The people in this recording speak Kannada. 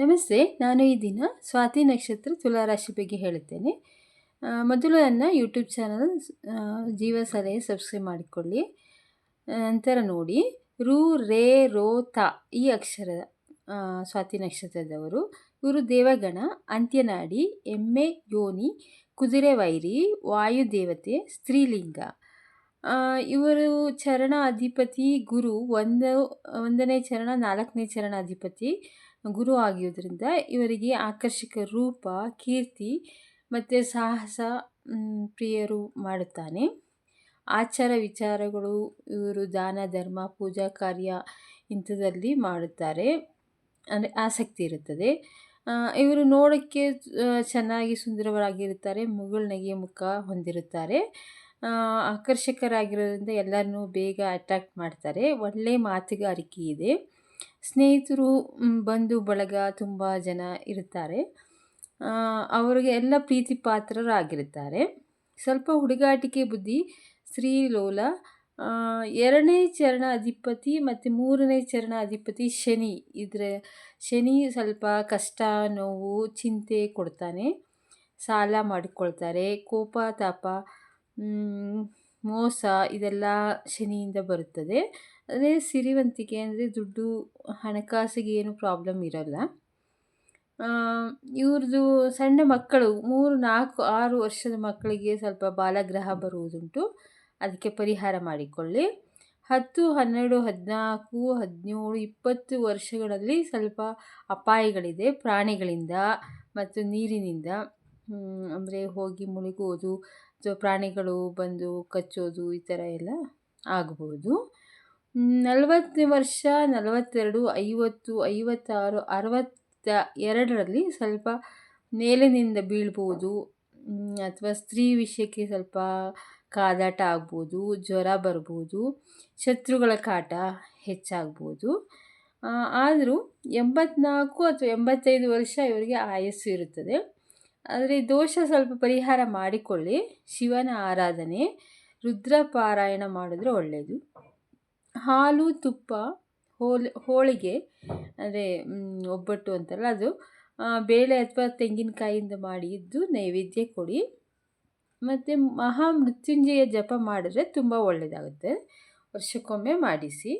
ನಮಸ್ತೆ, ನಾನು ಈ ದಿನ ಸ್ವಾತಿ ನಕ್ಷತ್ರ ತುಲಾರಾಶಿ ಬಗ್ಗೆ ಹೇಳುತ್ತೇನೆ. ಮೊದಲು ನನ್ನ ಯೂಟ್ಯೂಬ್ ಚಾನಲ್ ಜೀವ ಸಲಹೆ ಸಬ್ಸ್ಕ್ರೈಬ್ ಮಾಡಿಕೊಳ್ಳಿ. ನಂತರ ನೋಡಿ, ರು, ರೇ, ರೋ, ತ ಈ ಅಕ್ಷರ ಸ್ವಾತಿ ನಕ್ಷತ್ರದವರು. ಇವರು ದೇವಗಣ, ಅಂತ್ಯನಾಡಿ, ಎಮ್ಮೆ, ಯೋನಿ, ಕುದುರೆ ವೈರಿ ವಾಯುದೇವತೆ ಸ್ತ್ರೀಲಿಂಗ. ಇವರು ಚರಣ ಅಧಿಪತಿ, ಗುರು, ಒಂದು, ಒಂದನೇ ಚರಣ, ನಾಲ್ಕನೇ ಚರಣ ಅಧಿಪತಿ ಗುರು ಆಗಿರೋದ್ರಿಂದ ಇವರಿಗೆ ಆಕರ್ಷಕ ರೂಪ, ಕೀರ್ತಿ ಮತ್ತು ಸಾಹಸ ಪ್ರಿಯರು ಮಾಡುತ್ತಾನೆ. ಆಚಾರ ವಿಚಾರಗಳು ಇವರು ದಾನ, ಧರ್ಮ, ಪೂಜಾ ಕಾರ್ಯ ಇಂಥದ್ದಲ್ಲಿ ಮಾಡುತ್ತಾರೆ. ಅಂದರೆ ಆಸಕ್ತಿ ಇರುತ್ತದೆ. ಇವರು ನೋಡೋಕ್ಕೆ ಚೆನ್ನಾಗಿ ಸುಂದರವಾಗಿರುತ್ತಾರೆ, ಮುಗುಳ್ನಗೆ ಮುಖ ಹೊಂದಿರುತ್ತಾರೆ. ಆಕರ್ಷಕರಾಗಿರೋದ್ರಿಂದ ಎಲ್ಲರನ್ನೂ ಬೇಗ ಅಟ್ರಾಕ್ಟ್ ಮಾಡ್ತಾರೆ. ಒಳ್ಳೆಯ ಮಾತುಗಾರಿಕೆ ಇದೆ. ಸ್ನೇಹಿತರು ಬಂಧು ಬಳಗ ತುಂಬ ಜನ ಇರುತ್ತಾರೆ. ಆ, ಅವರಿಗೆ ಎಲ್ಲ ಪ್ರೀತಿ ಪಾತ್ರರಾಗಿರುತ್ತಾರೆ. ಸ್ವಲ್ಪ ಹುಡುಗಾಟಿಕೆ ಬುದ್ಧಿ ಶ್ರೀ ಲೋಲ ಎರಡನೇ ಚರಣ ಅಧಿಪತಿ ಮತ್ತು ಮೂರನೇ ಚರಣ ಅಧಿಪತಿ ಶನಿ ಇದರ ಶನಿ ಸ್ವಲ್ಪ ಕಷ್ಟ ನೋವು ಚಿಂತೆ ಕೊಡ್ತಾನೆ. ಸಾಲ ಮಾಡಿಕೊಳ್ತಾರೆ ಕೋಪ ತಾಪ ಮೋಸ ಇದೆಲ್ಲ ಶನಿಯಿಂದ ಬರುತ್ತದೆ. ಅದೇ ಸಿರಿವಂತಿಕೆ ಅಂದರೆ ದುಡ್ಡು, ಹಣಕಾಸಿಗೆ ಏನು ಪ್ರಾಬ್ಲಮ್ ಇರಲ್ಲ. ಇವ್ರದ್ದು ಸಣ್ಣ ಮಕ್ಕಳು, ಮೂರು, ನಾಲ್ಕು, ಆರು ವರ್ಷದ ಮಕ್ಕಳಿಗೆ ಸ್ವಲ್ಪ ಬಾಲಗ್ರಹ ಬರುವುದುಂಟು. ಅದಕ್ಕೆ ಪರಿಹಾರ ಮಾಡಿಕೊಳ್ಳಿ. ಹತ್ತು, ಹನ್ನೆರಡು, ಹದಿನಾಲ್ಕು, ಹದಿನೇಳು, ಇಪ್ಪತ್ತು ವರ್ಷಗಳಲ್ಲಿ ಸ್ವಲ್ಪ ಅಪಾಯಗಳಿದೆ. ಪ್ರಾಣಿಗಳಿಂದ ಮತ್ತು ನೀರಿನಿಂದ ಅಂದರೆ ಹೋಗಿ ಮುಳುಗುವುದು ಅಥವಾ ಪ್ರಾಣಿಗಳು ಬಂದು ಕಚ್ಚೋದು ಈ ಥರ ಎಲ್ಲ ಆಗ್ಬೋದು. ನಲವತ್ತು ವರ್ಷ, ನಲವತ್ತೆರಡು, ಐವತ್ತು, ಐವತ್ತಾರು ಅರವತ್ತ ಎರಡರಲ್ಲಿ ಸ್ವಲ್ಪ ಮೇಲಿನಿಂದ ಬೀಳ್ಬೋದು. ಅಥವಾ ಸ್ತ್ರೀ ವಿಷಯಕ್ಕೆ ಸ್ವಲ್ಪ ಕಾದಾಟ ಆಗ್ಬೋದು, ಜ್ವರ ಬರ್ಬೋದು, ಶತ್ರುಗಳ ಕಾಟ ಹೆಚ್ಚಾಗ್ಬೋದು. ಆದರೂ ಎಂಬತ್ನಾಲ್ಕು ಅಥವಾ ಎಂಬತ್ತೈದು ವರ್ಷ ಇವರಿಗೆ ಆಯಸ್ಸು ಇರುತ್ತದೆ. ಆದರೆ ದೋಷ ಸ್ವಲ್ಪ ಪರಿಹಾರ ಮಾಡಿಕೊಳ್ಳಿ. ಶಿವನ ಆರಾಧನೆ ರುದ್ರ ಪಾರಾಯಣ ಮಾಡಿದ್ರೆ ಒಳ್ಳೆಯದು ಹಾಲು, ತುಪ್ಪ, ಹೋಲ್, ಹೋಳಿಗೆ, ಅಂದರೆ ಒಬ್ಬಟ್ಟು ಅಂತಾರಲ್ಲ ಅದು ಬೇಳೆ ಅಥವಾ ತೆಂಗಿನಕಾಯಿಂದ ಮಾಡಿದ್ದು ನೈವೇದ್ಯ ಕೊಡಿ. ಮತ್ತು ಮಹಾಮೃತ್ಯುಂಜಯ ಜಪ ಮಾಡಿದ್ರೆ ತುಂಬ ಒಳ್ಳೆಯದಾಗುತ್ತೆ ವರ್ಷಕ್ಕೊಮ್ಮೆ ಮಾಡಿಸಿ.